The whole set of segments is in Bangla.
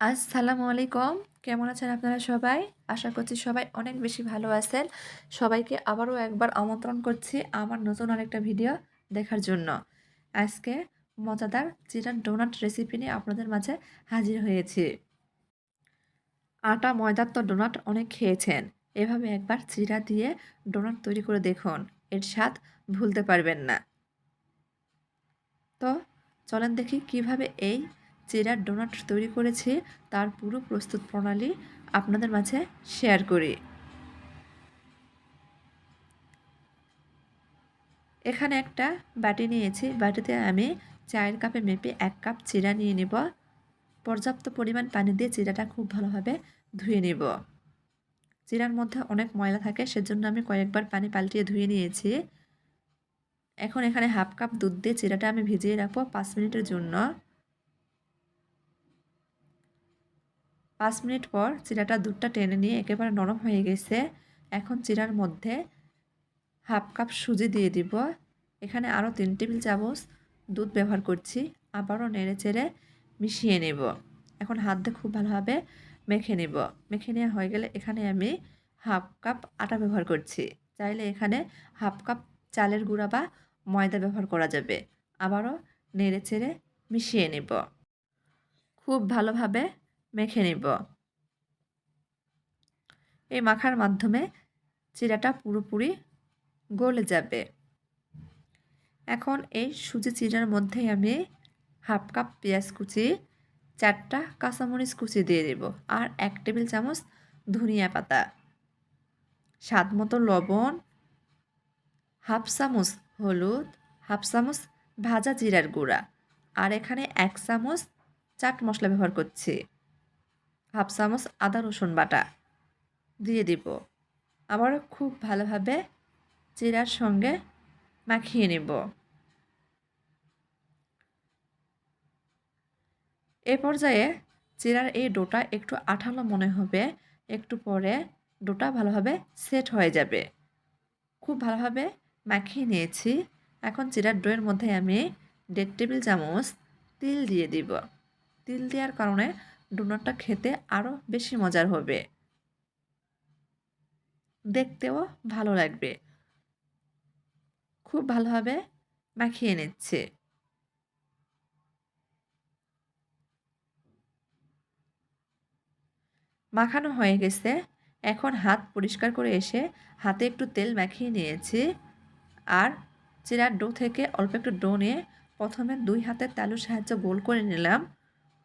আসসালামু আলাইকুম। কেমন আছেন আপনারা সবাই? আশা করছি সবাই অনেক বেশি ভালো আছেন। সবাইকে আবারও একবার আমন্ত্রণ করছি আমার নতুন আরেকটা ভিডিও দেখার জন্য। আজকে মজাদার চিরান ডোনাট রেসিপি নিয়ে আপনাদের মাঝে হাজির হয়েছি। আটা ময়দার তো ডোনাট অনেক খেয়েছেন। এভাবে একবার চিরা দিয়ে ডোনাট তৈরি করে দেখুন। এর স্বাদ ভুলতে পারবেন না। তো চলেন দেখি কীভাবে এই চেরার ডোনাট তৈরি করেছি তার পুরো প্রস্তুত প্রণালী আপনাদের মাঝে শেয়ার করি। এখানে একটা বাটি নিয়েছি, বাটিতে আমি চায়ের কাপে মেপে এক কাপ চিরা নিয়ে নেব। পর্যাপ্ত পরিমাণ পানি দিয়ে চিরাটা খুব ভালোভাবে ধুয়ে নেব। চিরার মধ্যে অনেক ময়লা থাকে, সেজন্য আমি কয়েকবার পানি পাল্টিয়ে ধুয়ে নিয়েছি। এখন এখানে হাফ কাপ দুধ দিয়ে চিরাটা আমি ভিজিয়ে রাখব পাঁচ মিনিটের জন্য। পাঁচ মিনিট পর চিরাটা দুধটা টেনে নিয়ে একেবারে নরম হয়ে গেছে। এখন চিরার মধ্যে হাফ কাপ সুজি দিয়ে দিব। এখানে আরও তিন টেবিল চামচ দুধ ব্যবহার করছি। আবারও নেড়ে চেড়ে মিশিয়ে নেব। এখন হাত দিয়ে খুব ভালোভাবে মেখে নেব। মেখে নেওয়া হয়ে গেলে এখানে আমি হাফ কাপ আটা ব্যবহার করছি। চাইলে এখানে হাফ কাপ চালের গুঁড়া বা ময়দা ব্যবহার করা যাবে। আবারও নেড়ে চেড়ে মিশিয়ে নেব। খুব ভালোভাবে মেখে নিব। এই মাখার মাধ্যমে চিরাটা পুরোপুরি গলে যাবে। এখন এই সুজি চিরার মধ্যে আমি হাফ কাপ পেঁয়াজ কুচি, চারটা কাঁচামরিচ কুচি দিয়ে দেব আর এক টেবিল চামচ ধনিয়া পাতা। স্বাদ মতো লবণ, হাফ চামচ হলুদ, হাফ চামচ ভাজা জিরার গুঁড়া আর এখানে এক চামচ চাট মশলা ব্যবহার করছি। হাফ চামচ আদা রসুন বাটা দিয়ে দিব। আবার খুব ভালোভাবে চিরার সঙ্গে মাখিয়ে নেব। এ পর্যায়ে চিরার এই ডোটা একটু আঠালো মনে হবে, একটু পরে ডোটা ভালোভাবে সেট হয়ে যাবে। খুব ভালোভাবে মাখিয়ে নিয়েছি। এখন চিরার ডোয়ের মধ্যে আমি দেড় টেবিল চামচ তিল দিয়ে দিব। তিল দেওয়ার কারণে ডোনাটটা খেতে আরও বেশি মজার হবে। দেখতেও ভালো লাগবে। খুব ভালোভাবে মাখিয়ে নিচ্ছে। মাখানো হয়ে গেছে। এখন হাত পরিষ্কার করে এসে হাতে একটু তেল মাখিয়ে নিয়েছি। আর চিরার ডো থেকে অল্প একটু ডো নিয়ে প্রথমে দুই হাতের তালুর সাহায্যে গোল করে নিলাম।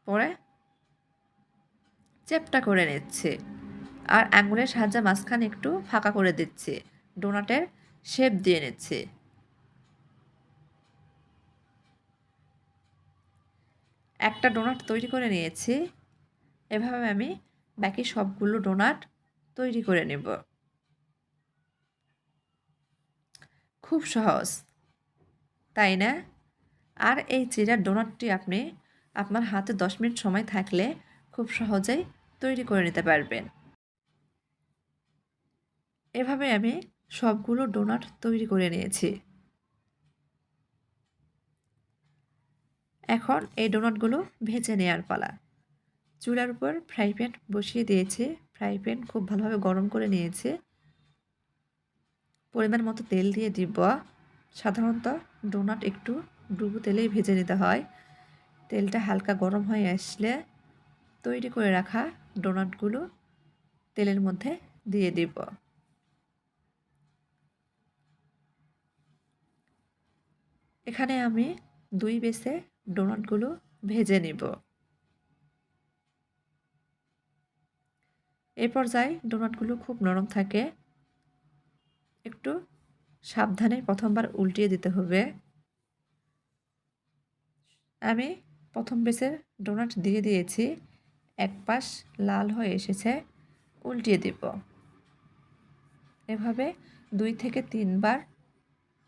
পরে চেপটা করে নিচ্ছে। আর আঙুলের সাহায্যে মাঝখানে একটু ফাঁকা করে দিচ্ছে। ডোনাটের শেপ দিয়ে নিচ্ছে। একটা ডোনাট তৈরি করে নিয়েছি। এভাবে আমি বাকি সবগুলো ডোনাট তৈরি করে নেব। খুব সহজ। তাই না? আর এই চিরার ডোনাটটি আপনি আপনার হাতে দশ মিনিট সময় থাকলে খুব সহজেই তৈরি করে নিতে পারবেন। এভাবে আমি সবগুলো ডোনাট তৈরি করে নিয়েছি। এখন এই ডোনাটগুলো ভেজে নেওয়ার পালা। চুলার উপর ফ্রাই প্যান বসিয়ে দিয়েছে। ফ্রাই প্যান খুব ভালোভাবে গরম করে নিয়েছে। পরিমাণ মতো তেল দিয়ে দিব। সাধারণত ডোনাট একটু ডুবু তেলেই ভেজে নিতে হয়। তেলটা হালকা গরম হয়ে আসলে তৈরি করে রাখা ডোনাটগুলো তেলের মধ্যে দিয়ে দিব। এখানে আমি দুই বেসে ডোনাটগুলো ভেজে নিব। এ পর্যায়ে ডোনাটগুলো খুব নরম থাকে। একটু সাবধানে প্রথমবার উল্টিয়ে দিতে হবে। আমি প্রথম বেসের ডোনাট দিয়ে দিয়েছি। এক পাশ লাল হয়ে এসেছে, উল্টিয়ে দিব। এভাবে দুই থেকে তিনবার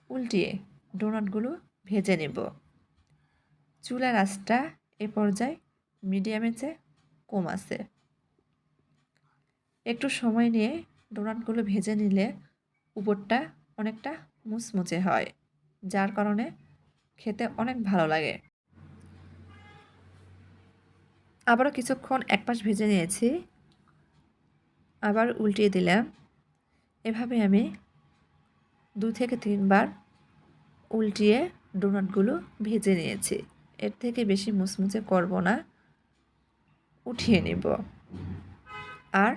উল্টিয়ে ডোনাটগুলো ভেজে নেব। চুলার আঁচটা এ পর্যায়ে মিডিয়ামে চেয়ে কম আছে। একটু সময় নিয়ে ডোনাটগুলো ভেজে নিলে উপরটা অনেকটা মুচমুচে হয়, যার কারণে খেতে অনেক ভালো লাগে। আবারও কিছুক্ষণ এক পাশ ভেজে নিয়েছি। আবার উল্টিয়ে দিলাম। এভাবে আমি দু থেকে তিনবার উল্টিয়ে ডোনাটগুলো ভেজে নিয়েছি। এর থেকে বেশি মুচমুচে করব না। উঠিয়ে নেব। আর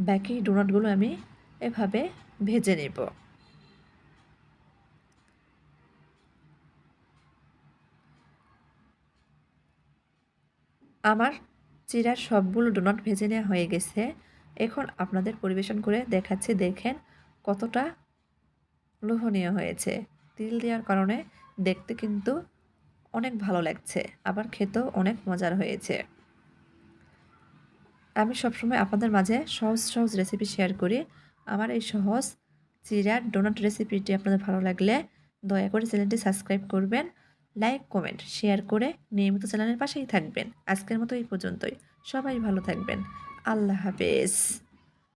বাকি ডোনাটগুলো আমি এভাবে ভেজে নেব। আমার চিরার সবগুলো ডোনাট ভেজে নেওয়া হয়ে গেছে। এখন আপনাদের পরিবেশন করে দেখাচ্ছি, দেখেন কতটা লোভনীয় হয়েছে। তিল দেওয়ার কারণে দেখতে কিন্তু অনেক ভালো লাগছে, আবার খেতেও অনেক মজার হয়েছে। আমি সবসময় আপনাদের মাঝে সহজ সহজ রেসিপি শেয়ার করি। আমার এই সহজ চিরার ডোনাট রেসিপিটি আপনাদের ভালো লাগলে দয়া করে চ্যানেলটি সাবস্ক্রাইব করবেন। লাইক, কমেন্ট, শেয়ার করে নিয়মিত চ্যানেলের পাশেই থাকবেন। আজকের মতো এই পর্যন্তই। সবাই ভালো থাকবেন। আল্লাহ হাফেজ।